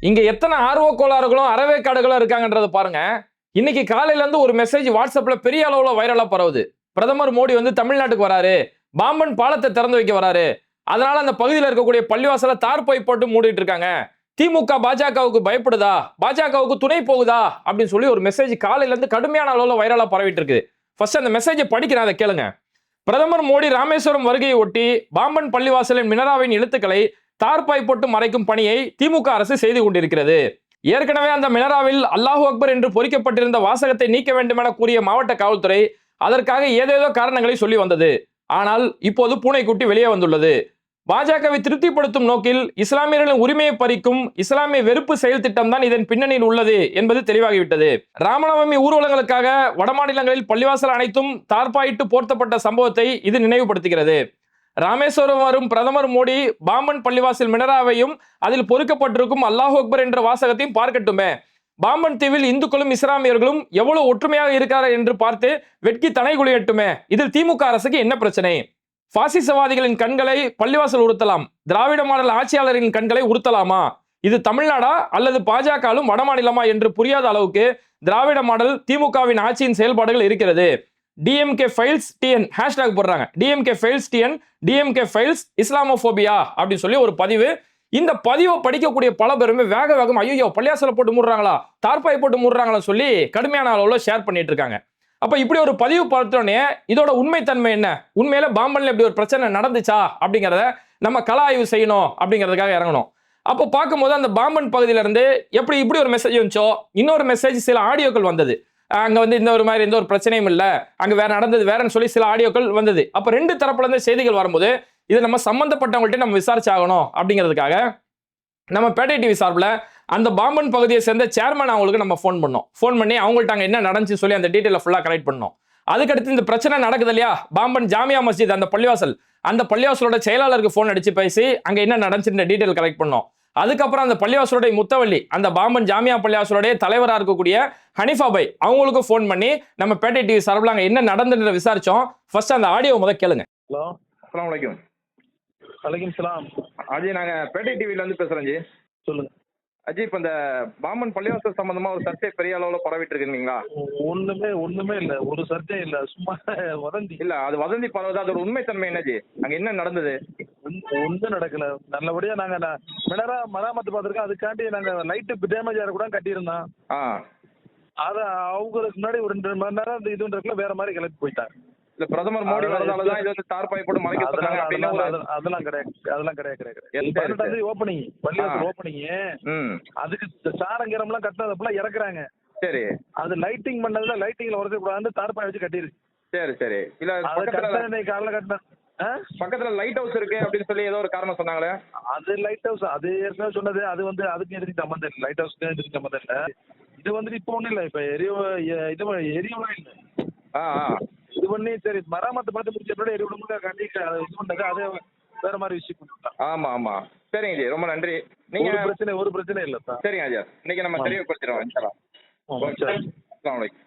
இங்க எத்தனை ஆர்வ கோளாறுகளும் அறவேக்காடுகளும் இருக்காங்கன்றத பாருங்க. இன்னைக்கு காலையில இருந்து ஒரு மெசேஜ் வாட்ஸ்அப்ல பெரிய அளவுல வைரலா பரவுது. பிரதமர் மோடி வந்து தமிழ்நாட்டுக்கு வராரு. பாம்பன் பாலத்தை திறந்து வைக்க வராரு. அதனால அந்த பகுதியில் இருக்கக்கூடிய பள்ளிவாசல தார் பை போட்டு மூடிட்டு இருக்காங்க. திமுக பாஜகவுக்கு பயப்படுதா? பாஜகவுக்கு துணை போகுதா? அப்படின்னு சொல்லி ஒரு மெசேஜ் காலையில இருந்து கடுமையான அளவுல வைரலா பரவிட்டு இருக்குது. ஃபர்ஸ்ட் அந்த மெசேஜை படிக்கிறேன் அதை கேளுங்க. பிரதமர் மோடி ராமேஸ்வரம் வருகையை ஒட்டி பாம்பன் பள்ளிவாசலின் மினராவின் எழுத்துக்களை தார்பாய் போட்டு மறைக்கும் பணியை திமுக அரசு செய்து கொண்டிருக்கிறது. ஏற்கனவே அந்த மினராவில் அல்லாஹு அக்பர் என்று பொறிக்கப்பட்டிருந்த வாசகத்தை நீக்க வேண்டும் என கூறிய மாவட்ட காவல்துறை அதற்காக ஏதேதோ காரணங்களை சொல்லி வந்தது. ஆனால் இப்போது பூனைக்குட்டி வெளியே வந்துள்ளது. பாஜகவை திருப்திப்படுத்தும் நோக்கில் இஸ்லாமியர்களின் உரிமையை பறிக்கும் இஸ்லாமிய வெறுப்பு செயல் திட்டம் தான் இதன் பின்னணியில் உள்ளது என்பது தெளிவாகிவிட்டது. ராமநவமி ஊர்வலங்களுக்காக வடமாநிலங்களில் பள்ளிவாசல் அனைத்தும் தார்பாயிட்டு போர்த்தப்பட்ட சம்பவத்தை இது நினைவுபடுத்துகிறது. ராமேஸ்வரம் வரும் பிரதமர் மோடி பாம்பன் பள்ளிவாசல் மினராவையும் அதில் பொறுக்கப்பட்டிருக்கும் அல்லாஹ் அக்பர் என்ற வாசகத்தையும் பார்க்கட்டுமே. பாம்பன் தீவில் இந்துக்களும் இஸ்லாமியர்களும் எவ்வளவு ஒற்றுமையாக இருக்கிறார் என்று பார்த்து வெட்கி தனை குளியட்டுமே இதில் திமுக அரசுக்கு என்ன பிரச்சனை? பாசிசவாதிகளின் கண்களை பள்ளிவாசல் உறுத்தலாம். திராவிட மாடல் ஆட்சியாளரின் கண்களை உறுத்தலாமா? இது தமிழ்நாடா அல்லது பாஜகலும் வடமாநிலமா என்று புரியாத அளவுக்கு திராவிட மாடல் திமுகவின் ஆட்சியின் செயல்பாடுகள் இருக்கிறது. டிஎம்கே ஃபைல்ஸ் டிஎன் ஹேஷ்டாக் போடுறாங்க. DMK files TN DMK files Islamophobia அப்படின்னு சொல்லி ஒரு பதிவு. இந்த பதிவை படிக்கக்கூடிய பல பேருமே வேக வேகம் ஐயோ பள்ளியாசல போட்டு மூடுறாங்களா தார்பாய் போட்டு மூடுறாங்களா சொல்லி கடுமையான அளவில் ஷேர் பண்ணிட்டு இருக்காங்க. அப்போ இப்படி ஒரு பதிவு பார்த்தோன்னே இதோட உண்மைத்தன்மை என்ன? உண்மையில பாம்பன்ல இப்படி ஒரு பிரச்சனை நடந்துச்சா? அப்படிங்கிறத நம்ம கல ஆய்வு செய்யணும் அப்படிங்கிறதுக்காக இறங்கணும். அப்போ பார்க்கும்போது அந்த பாம்பன் பகுதியில இருந்து எப்படி இப்படி ஒரு மெசேஜ் வந்துச்சோ இன்னொரு மெசேஜ் சில ஆடியோக்கள் வந்தது. அங்கே வந்து இந்த ஒரு மாதிரி எந்த ஒரு பிரச்சனையும் இல்லை. அங்கே வேற நடந்தது வேறன்னு சொல்லி சில ஆடியோக்கள் வந்தது. அப்போ ரெண்டு தரப்புலேருந்து செய்திகள் வரும்போது இது நம்ம சம்மந்தப்பட்டவங்கள்ட்ட நம்ம விசாரிச்சாகணும் அப்படிங்கிறதுக்காக நம்ம பேட்டை டிவி சார்பில் அந்த பாம்பன் பகுதியை சேர்ந்த சேர்மன் அவங்களுக்கு நம்ம ஃபோன் பண்ணோம். ஃபோன் பண்ணி அவங்கள்ட்ட அங்கே என்ன நடந்துச்சு சொல்லி அந்த டீட்டெயிலை ஃபுல்லாக கலெக்ட் பண்ணோம். அதுக்கடுத்து இந்த பிரச்சனை நடக்குது இல்லையா? பாம்பன் ஜாமியா மஸ்ஜித் அந்த பள்ளிவாசல். அந்த பள்ளிவாசலோட செயலாளருக்கு ஃபோன் அடிச்சு பேசி அங்கே என்ன நடந்துச்சுன்ற டீட்டெயில் கலெக்ட் பண்ணோம். அதுக்கப்புறம் அந்த பள்ளிவாசலுடைய முத்தவள்ளி அந்த பாம்பன் ஜாமியா பள்ளிவாசலுடைய தலைவராக இருக்கக்கூடிய ஹனிஃபா பை அவங்களுக்கும் ஃபோன் பண்ணி நம்ம பேட்டை டிவி சார்பில் அங்கே என்ன நடந்துன்றத விசாரிச்சோம். ஃபர்ஸ்ட் அந்த ஆடியோ முத கேளுங்க. ஹலோ அஸ்லாம் வலைக்கும் வலைக்கம் சலாம். அஜய் நாங்கள் பேட்டை டிவில இருந்து பேசுகிறோம் ஜி சொல்லுங்க. அஜய் இப்போ இந்த பாம்பன் பள்ளிவாசல் சம்பந்தமா ஒரு சர்ச்சை பெரிய அளவில் பரவிட்டு இருக்குங்களா ஒண்ணுமே ஒண்ணுமே இல்ல. ஒரு சர்ச்சை இல்ல. சும்மா வதந்தி. இல்ல அது வதந்தி பரவுது அதோட உண்மைத்தன்மை என்ன ஜி அங்க என்ன நடந்தது? ஒண்ணும் நடக்கல. நல்லபடியா நாங்க மினரா மராமத்து பார்த்துருக்கோம் அதுக்காண்டி நாங்க லைட்டு டேமேஜ் ஆகிற கூட கட்டியிருந்தோம். அத அவங்களுக்கு முன்னாடி ஒரு ரெண்டு மணி நேரம் இந்த இதுன்றதுல வேற மாதிரி கிளப்பி போயிட்டாங்க இல்ல பிரதமர் மோடி அதெல்லாம் வரதால தான் இது வந்து தார்பாய் போட்டு மறைக்க அதெல்லாம் அப்படின்னு கிடையாது. அதெல்லாம் கிடையாது கிடையாது. பதினெட்டாம் தேதி ஓப்பனிங் பள்ளிவாசல் ஆ. ஓப்பனிங் அதுக்கு இந்த சாரங்கிரம்லாம் கட்டினதப்பெல்லாம் இறக்குறாங்க. சரி. அது லைட்டிங் பண்ணதுல லைட்டிங்ல உடச்ச கூடாது தார்பாய் வச்சு கட்டிருக்கு சரி சரி. இல்ல காலைல கட்டின? பக்கத்துல லைட் ஹவுஸ் இருக்கு அப்படின்னு சொல்லி ஏதோ ஒரு காரணம் சொன்னாங்களே? அது லைட் ஹவுஸ் அது ஏற்கனவே சொன்னது அது வந்து அதுக்கு எதுக்கு சம்மந்தம் இல்லை. லைட் ஹவுஸ்க்கு எதுக்கு சம்மந்தம் இல்லை. இது வந்துட்டு இப்போ ஒன்றும் இல்லை. இப்போ எரிய எ- இது எரியவெல்லாம் இல்லை. ஆ இது பண்ணி சரி மராமத்து பார்த்து முடிச்ச பின்னாடி எரிய விடுமுறை கண்டி அது இது பண்ணது அது வேற மாதிரி விஷயம் ஆமா ஆமா. சரிங்க ஜி ரொம்ப நன்றி. நீங்க பிரச்சனை ஒரு பிரச்சனை இல்லை சார். சரிங்க அஜய் இன்னைக்கு நம்ம. தெளிவுபடுத்திடுவோம். அலைக்கும்.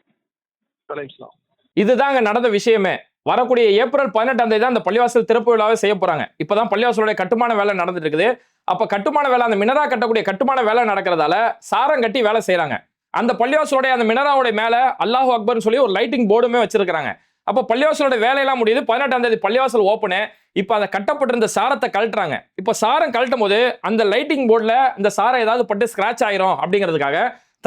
வலைக்கலாம் இதுதாங்க நடந்த விஷயமே. வரக்கூடிய ஏப்ரல் பதினெட்டாம் தேதி தான் அந்த பள்ளிவாசல் திறப்பு விழாவை செய்ய போறாங்க. இப்பதான் பள்ளிவாசலுடைய கட்டுமான வேலை நடந்துட்டு இருக்குது அப்ப கட்டுமான வேலை அந்த மினரா கட்டக்கூடிய கட்டுமான வேலை நடக்கிறதால சாரம் கட்டி வேலை செய்யறாங்க அந்த பள்ளிவாசலுடைய அந்த மினராவுடைய மேல அல்லாஹூ அக்பர்னு சொல்லி ஒரு லைட்டிங் போர்டுமே வச்சிருக்காங்க அப்போ பள்ளிவாசலோட வேலையெல்லாம் முடியுது. பதினெட்டாம் தேதி பள்ளிவாசல் ஓப்பனு. இப்போ அதை கட்டப்பட்டிருந்த சாரத்தை கழட்டுறாங்க. இப்போ சாரம் கழட்டும் போது அந்த லைட்டிங் போர்டில் இந்த சாரம் ஏதாவது பட்டு ஸ்கிராச் ஆயிரும் அப்படிங்கிறதுக்காக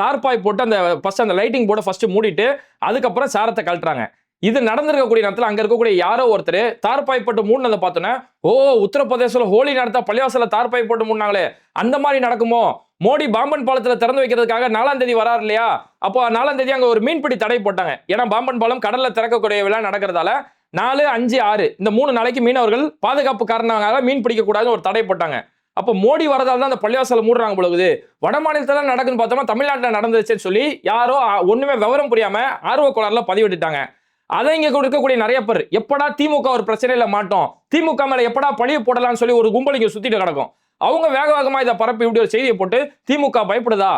தார்பாய் போட்டு அந்த ஃபர்ஸ்ட் அந்த லைட்டிங் போர்டை ஃபர்ஸ்ட் மூடிட்டு அதுக்கப்புறம் சாரத்தை கழட்டுறாங்க. இது நடந்திருக்கக்கூடிய நேரத்தில் அங்கே இருக்கக்கூடிய யாரோ ஒருத்தர் தார்பாய் போட்டு மூடினதை பார்த்தோன்னே ஓ உத்தரப்பிரதேசத்தில் ஹோலி நடத்தா பள்ளிவாசல தார்பாய் போட்டு மூடினாங்களே அந்த மாதிரி நடக்குமோ? மோடி பாம்பன் பாலத்தில் திறந்து வைக்கிறதுக்காக நாலாம் தேதி வராரு இல்லையா? அப்போ நாலாம் தேதி அங்கே ஒரு மீன்பிடி தடை போட்டாங்க. ஏன்னா பாம்பன் பாலம் கடலில் திறக்கக்கூடிய விழா நடக்கிறதால நாலு அஞ்சு ஆறு இந்த மூணு நாளைக்கு மீனவர்கள் பாதுகாப்பு காரணமாக மீன் பிடிக்கக்கூடாதுன்னு ஒரு தடை போட்டாங்க. அப்போ மோடி வரதால் தான் அந்த பள்ளிவாசலை மூடுறாங்க பொழுது வட மாநிலத்துல நடக்குதுன்னு பார்த்தோம்னா தமிழ்நாட்டில் நடந்துச்சுன்னு சொல்லி யாரோ ஒன்றுமே விவரம் புரியாமல் ஆர்வ கோளாறுல பதிவிட்டுட்டாங்க. அதை இங்கே இருக்கக்கூடிய நிறைய பேர். எப்படா திமுக ஒரு பிரச்சனையில் மாட்டோம்? திமுக மேலே எப்படா பழிய போடலாம்னு சொல்லி ஒரு கும்பல் இங்கே சுற்றிட்டு கிடக்கும். அவங்க வேக வேகமாக இதை பரப்பி இப்படி ஒரு செய்தியை போட்டு திமுக பயப்படுதா?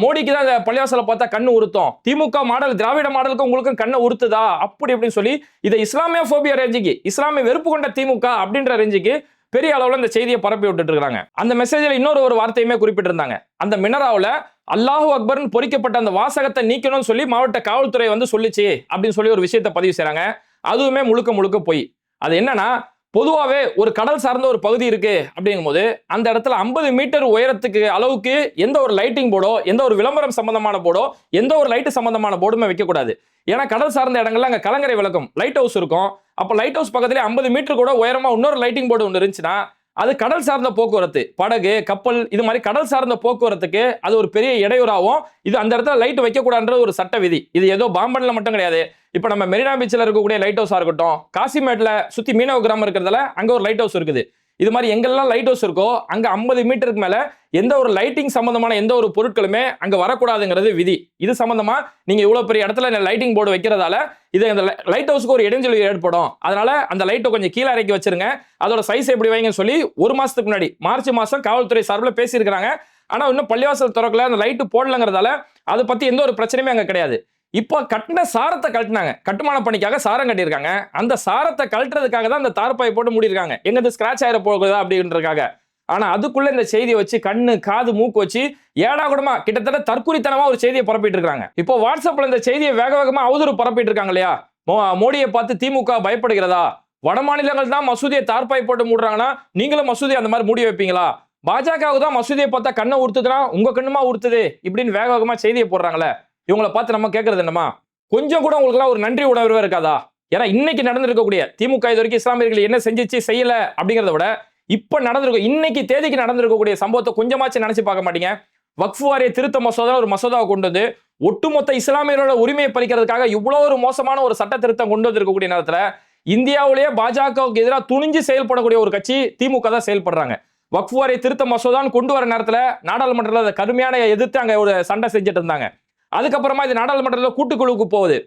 மோடிக்கு தான் இந்த பள்ளிவாசலை பார்த்தா கண்ணு உறுத்தும். திமுக மாடல் திராவிட மாடலுக்கு உங்களுக்கும் கண்ணை உறுத்துதா? அப்படி இப்படின்னு சொல்லி இதை இஸ்லாமிய ஃபோபியா ரேஞ்சுக்கு இஸ்லாமிய வெறுப்பு கொண்ட திமுக அப்படின்ற ரேஞ்சுக்கு பெரிய அளவில் இந்த செய்தியை பரப்பி விட்டுட்டு இருக்காங்க. அந்த மெசேஜில் இன்னொரு ஒரு வார்த்தையுமே குறிப்பிட்டிருந்தாங்க. அந்த மினராவில் அல்லாஹு அக்பர்னு பொறிக்கப்பட்ட அந்த வாசகத்தை நீக்கணும்னு சொல்லி மாவட்ட காவல்துறை வந்து சொல்லிச்சு அப்படின்னு சொல்லி ஒரு விஷயத்தை பதிவு செய்கிறாங்க அதுவுமே முழுக்க முழுக்க போய். அது என்னன்னா பொதுவாகவே ஒரு கடல் சார்ந்த ஒரு பகுதி இருக்கு அப்படிங்கும்போது அந்த இடத்துல ஐம்பது மீட்டர் உயரத்துக்கு அளவுக்கு எந்த ஒரு லைட்டிங் போர்டோ எந்த ஒரு விளம்பரம் சம்பந்தமான போர்டோ எந்த ஒரு லைட்டு சம்பந்தமான போர்டுமே வைக்கக்கூடாது. ஏன்னா கடல் சார்ந்த இடங்கள்ல அங்கே கலங்கரை விளக்கம் லைட் ஹவுஸ் இருக்கும். அப்போ லைட் ஹவுஸ் பக்கத்துல ஐம்பது மீட்டர் கூட உயரமா இன்னொரு லைட்டிங் போர்டு ஒன்று இருந்துச்சுன்னா அது கடல் சார்ந்த போக்குவரத்து. படகு கப்பல் இது மாதிரி கடல் சார்ந்த போக்குவரத்துக்கு அது ஒரு பெரிய இடையூறாகும் இது அந்த இடத்துல லைட் வைக்கக்கூடாதுன்ற ஒரு சட்ட விதி. இது ஏதோ பாம்பன்ல மட்டும் கிடையாது. இப்போ நம்ம மெரினா பீச்சில் இருக்கக்கூடிய லைட் ஹவுஸாக இருக்கட்டும் காசிமேட்டில் சுற்றி மீனவ கிராமம் இருக்கிறதுல அங்கே ஒரு லைட் ஹவுஸ் இருக்குது. இது மாதிரி எங்கெல்லாம் லைட் ஹவுஸ் இருக்கோ அங்கே ஐம்பது மீட்டருக்கு மேலே எந்த ஒரு லைட்டிங் சம்மந்தமான எந்த ஒரு பொருட்களுமே அங்கே வரக்கூடாதுங்கிறது விதி. இது சம்மந்தமாக நீங்கள் இவ்வளோ பெரிய இடத்துல லைட்டிங் போர்டு வைக்கிறதால இது அந்த லைட் ஹவுஸ்க்கு ஒரு இடைஞ்சல் ஏற்படும். அதனால அந்த லைட்டை கொஞ்சம் கீழே இறக்கி வச்சிருங்க. அதோட சைஸ் எப்படி வைங்கன்னு சொல்லி ஒரு மாதத்துக்கு முன்னாடி மார்ச் மாதம் காவல்துறை சார்பில் பேசியிருக்கிறாங்க. ஆனால் இன்னும் பள்ளிவாசல் திறக்கல அந்த லைட்டு போடலங்கிறதால அதை பற்றி எந்த ஒரு பிரச்சனையுமே அங்கே கிடையாது. இப்போ கட்டின சாரத்தை கட்டினாங்க கட்டுமான பணிக்காக சாரம் கட்டியிருக்காங்க. அந்த சாரத்தை கழட்டுறதுக்காக தான் அந்த தார்பாய் போட்டு மூடியிருக்காங்க. எங்க இது ஸ்கிராச் ஆயிட போகுதா அப்படின்றதுக்காக. ஆனா அதுக்குள்ள இந்த செய்தியை வச்சு கண்ணு காது மூக்கு வச்சு ஏடா கூடமா கிட்டத்தட்ட தற்கூரித்தனமா ஒரு செய்தியை பரப்பிட்டு இருக்காங்க இப்போ வாட்ஸ்அப்ல இந்த செய்தியை வேக வேகமா அவதூறு பரப்பிட்டு இருக்காங்க இல்லையா? மோ- மோடியை பார்த்து திமுக பயப்படுகிறதா? வட மாநிலங்கள் தான் மசூதியை தார்பாய் போட்டு மூடுறாங்கன்னா நீங்களும் மசூதி அந்த மாதிரி மூடி வைப்பீங்களா? பாஜகவுக்கு தான் மசூதியை பார்த்தா கண்ணை உறுத்துதுன்னா உங்க கண்ணுமா உறுத்துது இப்படின்னு வேக வேகமா செய்தியை போடுறாங்களே. இவங்களை பார்த்து நம்ம கேட்கறது என்னமா கொஞ்சம் கூட உங்களுக்குலாம் ஒரு நன்றி உணர்வே இருக்காதா? ஏன்னா இன்னைக்கு நடந்திருக்கக்கூடிய திமுக இது வரைக்கும் இஸ்லாமியர்கள் என்ன செஞ்சிச்சு செய்யல அப்படிங்கிறத விட இப்ப நடந்திருக்கும் இன்னைக்கு தேதிக்கு நடந்திருக்கக்கூடிய சம்பவத்தை கொஞ்சமாச்சும் நினைச்சு பார்க்க மாட்டீங்க. வக்ஃபு வாரிய திருத்த மசோதா ஒரு மசோதாவை கொண்டு வந்து ஒட்டுமொத்த இஸ்லாமியர்களோட உரிமையை பறிக்கிறதுக்காக இவ்வளோ ஒரு மோசமான ஒரு சட்ட திருத்தம் கொண்டு வந்திருக்கக்கூடிய நேரத்தில் இந்தியாவிலேயே பாஜகவுக்கு எதிராக துணிஞ்சு செயல்படக்கூடிய ஒரு கட்சி திமுக தான் செயல்படுறாங்க. வக்ஃபு வாரிய திருத்த மசோதான்னு கொண்டு வர நேரத்தில் நாடாளுமன்றத்தில் அதை கடுமையான எதிர்த்து அங்கே ஒரு சண்டை செஞ்சுட்டு இருந்தாங்க. அதுக்கப்புறமா இது நாடாளுமன்றத்தில் கூட்டுக்குழுவுக்கு போகுது.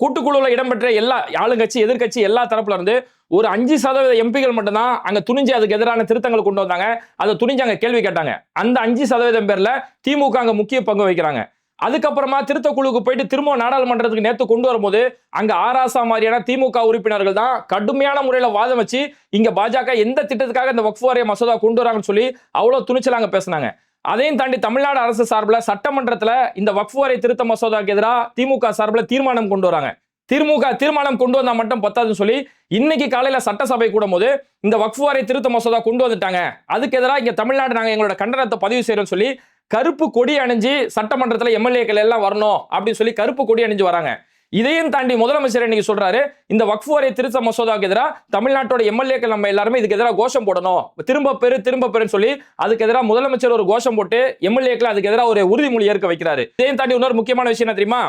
கூட்டுக்குழுவில் இடம்பெற்ற எல்லா ஆளுங்கட்சி எதிர்கட்சி எல்லா தரப்புல இருந்து ஒரு அஞ்சு சதவீத எம்பிகள் மட்டும்தான் அங்க துணிஞ்சு அதுக்கு எதிரான திருத்தங்கள் கொண்டு வந்தாங்க. அதை துணிஞ்சு அங்க கேள்வி கேட்டாங்க. அந்த அஞ்சு சதவீதம் பேர்ல திமுக அங்க முக்கிய பங்கு வகிக்கிறாங்க. அதுக்கப்புறமா திருத்த குழுவுக்கு போயிட்டு திரும்ப நாடாளுமன்றத்துக்கு நேற்று கொண்டு வரும்போது அங்க ஆராசா மாதிரியான திமுக உறுப்பினர்கள் தான் கடுமையான முறையில வாதம் வச்சு இங்க பாஜக எந்த திட்டத்துக்காக இந்த வக்ஃபு வாரிய மசோதா கொண்டு வராங்கன்னு சொல்லி அவ்வளவு துணிச்சலாங்க பேசினாங்க. அதையும் தாண்டி தமிழ்நாடு அரசு சார்பில் சட்டமன்றத்தில் இந்த வக்ஃபு வரை திருத்த மசோதாக்கு எதிராக திமுக சார்பில் தீர்மானம் கொண்டு வராங்க. திமுக தீர்மானம் கொண்டு வந்தால் மட்டும் பத்தாதுன்னு சொல்லி இன்னைக்கு காலையில் சட்டசபை கூடும் போது இந்த வக்ஃபு வாரிய திருத்த மசோதா கொண்டு வந்துட்டாங்க. அதுக்கு எதிராக இங்கே தமிழ்நாடு நாங்கள் எங்களோட கண்டனத்தை பதிவு செய்கிறோம் சொல்லி கருப்பு கொடி அணிஞ்சு சட்டமன்றத்தில் எம்எல்ஏக்கள் எல்லாம் வரணும் அப்படின்னு சொல்லி கருப்பு கொடி அணிஞ்சு வராங்க. இதையும் தாண்டி முதலமைச்சர் இன்னைக்கு சொல்றாரு இந்த வக்ஃபு வாரிய திருத்த மசோதாவுக்கு எதிராக தமிழ்நாட்டோட எம்எல்ஏக்கள் நம்ம எல்லாருமே இதுக்கு எதிராக கோஷம் போடணும். திரும்ப பெரு திரும்ப பெருன்னு சொல்லி அதுக்கு எதிராக முதலமைச்சர் ஒரு கோஷம் போட்டு எம்எல்ஏக்கள் அதுக்கு எதிராக ஒரு உறுதிமொழி ஏற்க வைக்கிறாரு. இதையும் தாண்டி இன்னொரு முக்கியமான விஷயம் என்ன தெரியுமா?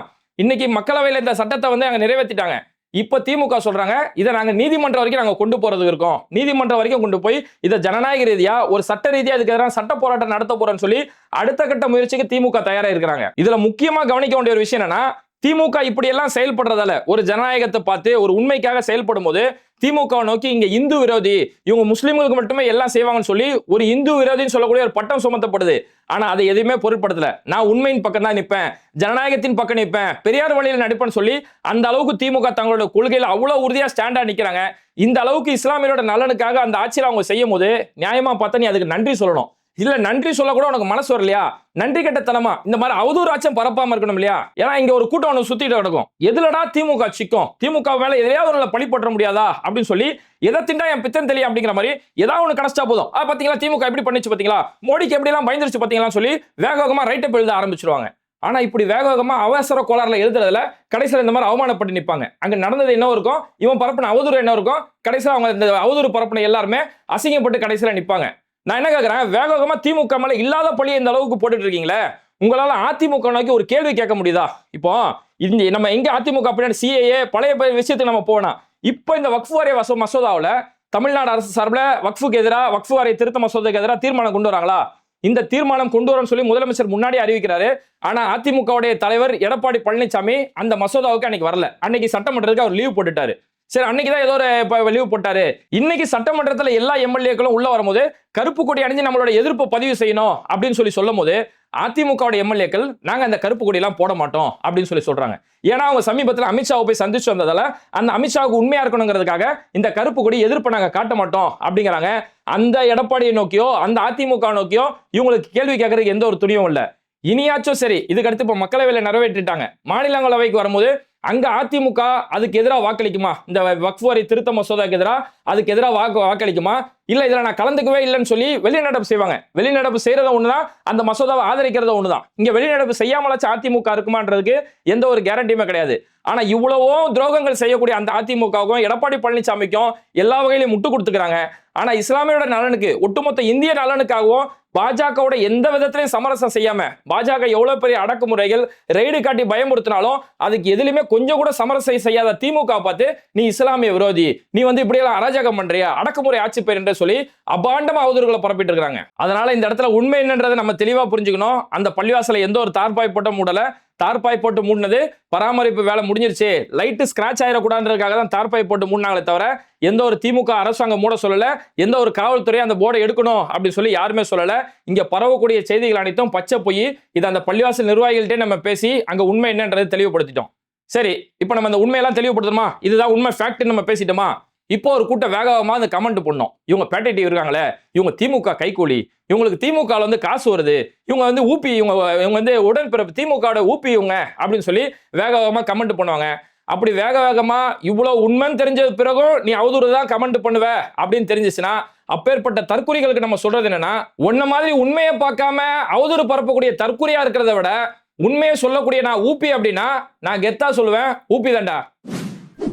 இன்னைக்கு மக்களவையில் இந்த சட்டத்தை வந்து அங்க நிறைவேற்றிட்டாங்க இப்ப திமுக சொல்றாங்க இதை நாங்க நீதிமன்றம் வரைக்கும் நாங்க கொண்டு போறது இருக்கோம். நீதிமன்றம் வரைக்கும் கொண்டு போய் இதை ஜனநாயக ரீதியா ஒரு சட்ட ரீதியா இதுக்கு எதிராக சட்ட போராட்டம் நடத்த போறோம்னு சொல்லி அடுத்த கட்ட முயற்சிக்கு திமுக தயாரா இருக்கிறாங்க. இதுல முக்கியமா கவனிக்க வேண்டிய ஒரு விஷயம் என்னன்னா திமுக இப்படியெல்லாம் செயல்படுறதால ஒரு ஜனநாயகத்தை பார்த்து ஒரு உண்மைக்காக செயல்படும் போது திமுகவை நோக்கி இங்க இந்து விரோதி இவங்க முஸ்லீம்களுக்கு மட்டுமே எல்லாம் செய்வாங்கன்னு சொல்லி ஒரு இந்து விரோதின்னு சொல்லக்கூடிய ஒரு பட்டம் சுமத்தப்படுது. ஆனா அதை எதுவுமே பொருட்படுத்தல. நான் உண்மையின் பக்கம் தான் நிற்பேன். ஜனநாயகத்தின் பக்கம் நிற்பேன். பெரியார் வழியில் நடிப்பேன்னு சொல்லி அந்த அளவுக்கு திமுக தங்களோட கொள்கையில அவ்வளவு உறுதியா ஸ்டாண்டா நிக்கிறாங்க. இந்த அளவுக்கு இஸ்லாமியரோட நலனுக்காக அந்த ஆட்சியில் அவங்க செய்யும் போது நியாயமா பார்த்தா நீ அதுக்கு நன்றி சொல்லணும். இல்ல நன்றி சொல்ல கூட உனக்கு மனசு வரலையா? நன்றி கெட்டத்தனமா? இந்த மாதிரி அவதூறாச்சும் பரப்பாம இருக்கணும் இல்லையா? ஏன்னா இங்க ஒரு கூட்டம் ஒன்று சுத்திட்டு கிடக்கும். எதுலடா திமுக சிக்கும்? திமுக மேல எதையாவது ஒண்ணுல பழி முடியாதா? அப்படின்னு சொல்லி எதை திண்டா என் பித்தன் தெரியும் அப்படிங்கிற மாதிரி ஏதாவது ஒன்று கிடைச்சா போதும். ஆ பாத்தீங்களா திமுக எப்படி பண்ணிச்சு பாத்தீங்களா? மோடிக்கு எப்படி எல்லாம் பயந்துருச்சு பாத்தீங்களா சொல்லி வேக வேகமா ரைட்டப் எழுத ஆரம்பிச்சிருவாங்க. ஆனா இப்படி வேக வேகமா அவசர கோளாறுல எழுதுறதுல கடைசியில் இந்த மாதிரி அவமானப்பட்டு நிற்பாங்க அங்க நடந்தது என்ன இருக்கும்? இவன் பரப்பின அவதூறு என்ன இருக்கும்? கடைசியில் அவங்க இந்த அவதூறு பரப்பின எல்லாருமே அசிங்கப்பட்டு கடைசியில் நிற்பாங்க நான் என்ன கேட்குறேன் வேக வேகமா திமுக மேலே இல்லாத பழியை இந்த அளவுக்கு போட்டுட்டு இருக்கீங்களே? உங்களால அதிமுக நோக்கி ஒரு கேள்வி கேட்க முடியுதா? இப்போ இந்த நம்ம எங்கே அதிமுக பின்னாடி சிஏஏ பழைய பழைய விஷயத்துக்கு நம்ம போனா இப்போ இந்த வக்ஃபு வாரிய வச மசோதாவில் தமிழ்நாடு அரசு சார்பில் வக்ஃபுக்கு எதிராக வக்ஃபு வாரிய திருத்த மசோதாக்கு எதிராக தீர்மானம் கொண்டு வராங்களா? இந்த தீர்மானம் கொண்டு வரும்னு சொல்லி முதலமைச்சர் முன்னாடி அறிவிக்கிறாரு. ஆனா அதிமுகவுடைய தலைவர் எடப்பாடி பழனிசாமி அந்த மசோதாவுக்கு அன்னைக்கு வரல. அன்னைக்கு சட்டமன்றத்துக்கு அவர் லீவ் போட்டுட்டாரு. சரி அன்னைக்கு தான் ஏதோ ஒரு லீவ் போட்டாரு. இன்னைக்கு சட்டமன்றத்தில் எல்லா எம்எல்ஏக்களும் உள்ள வரும்போது கருப்பு கொடி அணிஞ்சு நம்மளோட எதிர்ப்பு பதிவு செய்யணும் அப்படின்னு சொல்லி சொல்லும் போது அதிமுகவோட எம்எல்ஏக்கள் நாங்கள் அந்த கருப்பு கொடியெல்லாம் போட மாட்டோம் அப்படின்னு சொல்லி சொல்றாங்க. ஏன்னா அவங்க சமீபத்தில் அமித்ஷாவை போய் சந்திச்சு வந்ததால அந்த அமித்ஷாவுக்கு உண்மையா இருக்கணுங்கிறதுக்காக இந்த கருப்பு கொடி எதிர்ப்பை நாங்கள் காட்ட மாட்டோம் அப்படிங்கிறாங்க. அந்த எடப்பாடியை நோக்கியோ அந்த அதிமுக நோக்கியோ இவங்களுக்கு கேள்வி கேட்கறதுக்கு எந்த ஒரு துணியும் இல்லை. இனியாச்சும் சரி இதுக்கு அடுத்து இப்போ மக்களவையில் நிறைவேற்றிட்டாங்க. மாநிலங்களவைக்கு வரும்போது அங்க அதிமுக அதுக்கு எதிராக வாக்களிக்குமா? இந்த வக்ஃப் வரி திருத்த மசோதாக்கு எதிராக அதுக்கு எதிராக வாக்கு வாக்களிக்குமா? இல்ல இதுல நான் கலந்துக்கவே இல்லைன்னு சொல்லி வெளிநடப்பு செய்வாங்க. வெளிநடப்பு செய்யறத ஒண்ணுதான் அந்த மசோதாவை ஆதரிக்கிறத ஒண்ணுதான். இங்க வெளிநடப்பு செய்யாமலாச்சும் அதிமுக இருக்குமான்றதுக்கு எந்த ஒரு கேரண்டியுமே கிடையாது. ஆனா இவ்வளவோ துரோகங்கள் செய்யக்கூடிய அந்த அதிமுகவுக்கும் எடப்பாடி பழனிசாமிக்கும் எல்லா வகையிலும் முட்டு கொடுத்துக்கிறாங்க. ஆனா இஸ்லாமியோட நலனுக்கு ஒட்டுமொத்த இந்திய நலனுக்காகவும் பாஜகவோட எந்த விதத்திலையும் சமரசம் செய்யாம பாஜக எவ்வளவு பெரிய அடக்குமுறைகள் ரெய்டு காட்டி பயமுறுத்தினாலும் அதுக்கு எதுலையுமே கொஞ்சம் கூட சமரசம் செய்யாத திமுக பார்த்து நீ இஸ்லாமிய விரோதி நீ வந்து இப்படியெல்லாம் அராஜகம் பண்றியா? அடக்குமுறை ஆட்சி பேர் என்று சொல்லி அபாண்டமா அவதூறுகளை பரப்பிட்டு இருக்காங்க. அதனால இந்த இடத்துல உண்மை என்னன்றதை நம்ம தெளிவா புரிஞ்சுக்கணும். அந்த பள்ளிவாசல எந்த ஒரு தார்பாய் போட்ட மூடல. தார்பாய் போட்டு மூடினது பராமரிப்பு வேலை முடிஞ்சிருச்சு. லைட்டு ஸ்கிராச் ஆயிடக்கூடாதுன்றதுக்காக தான் தார்பாய் போட்டு மூடினாங்களே தவிர எந்த ஒரு திமுக அரசாங்கம் மூட சொல்லல. எந்த ஒரு காவல்துறை அந்த போர்டை எடுக்கணும் அப்படின்னு சொல்லி யாருமே சொல்லல. இங்க பரவக்கூடிய செய்திகள் அனைத்தும் பச்சை போய். இதை அந்த பள்ளிவாசல் நிர்வாகிகள்கிட்டே நம்ம பேசி அங்க உண்மை என்னன்றதை தெளிவுபடுத்திட்டோம். சரி இப்போ நம்ம அந்த உண்மையெல்லாம் தெளிவுபடுத்தணுமா? இதுதான் உண்மை ஃபேக்ட் நம்ம பேசிட்டோமா? இப்போ ஒரு கூட்டம் வேகமா அந்த கமெண்ட் பண்ணோம் இவங்க பேட்டை டிவி இருக்காங்களே இவங்க திமுக கைக்கூலி இவங்களுக்கு திமுகவில் வந்து காசு வருது இவங்க வந்து ஊப்பி இவங்க இவங்க வந்து உடன்பிறப்பு திமுகவோட ஊப்பி இவங்க அப்படின்னு சொல்லி வேக வேகமாக கமெண்ட் பண்ணுவாங்க. அப்படி வேக வேகமாக இவ்வளோ உண்மைன்னு தெரிஞ்ச பிறகும் நீ அவதூறு தான் கமெண்ட் பண்ணுவ அப்படின்னு தெரிஞ்சிச்சுன்னா அப்பேற்பட்ட தற்கொலைகளுக்கு நம்ம சொல்றது என்னன்னா உன்ன மாதிரி உண்மையை பார்க்காம அவதூறு பரப்பக்கூடிய தற்கொலையா இருக்கிறத விட உண்மையை சொல்லக்கூடிய நான் ஊப்பி அப்படின்னா நான் கெத்தா சொல்லுவேன் ஊப்பி தான்டா.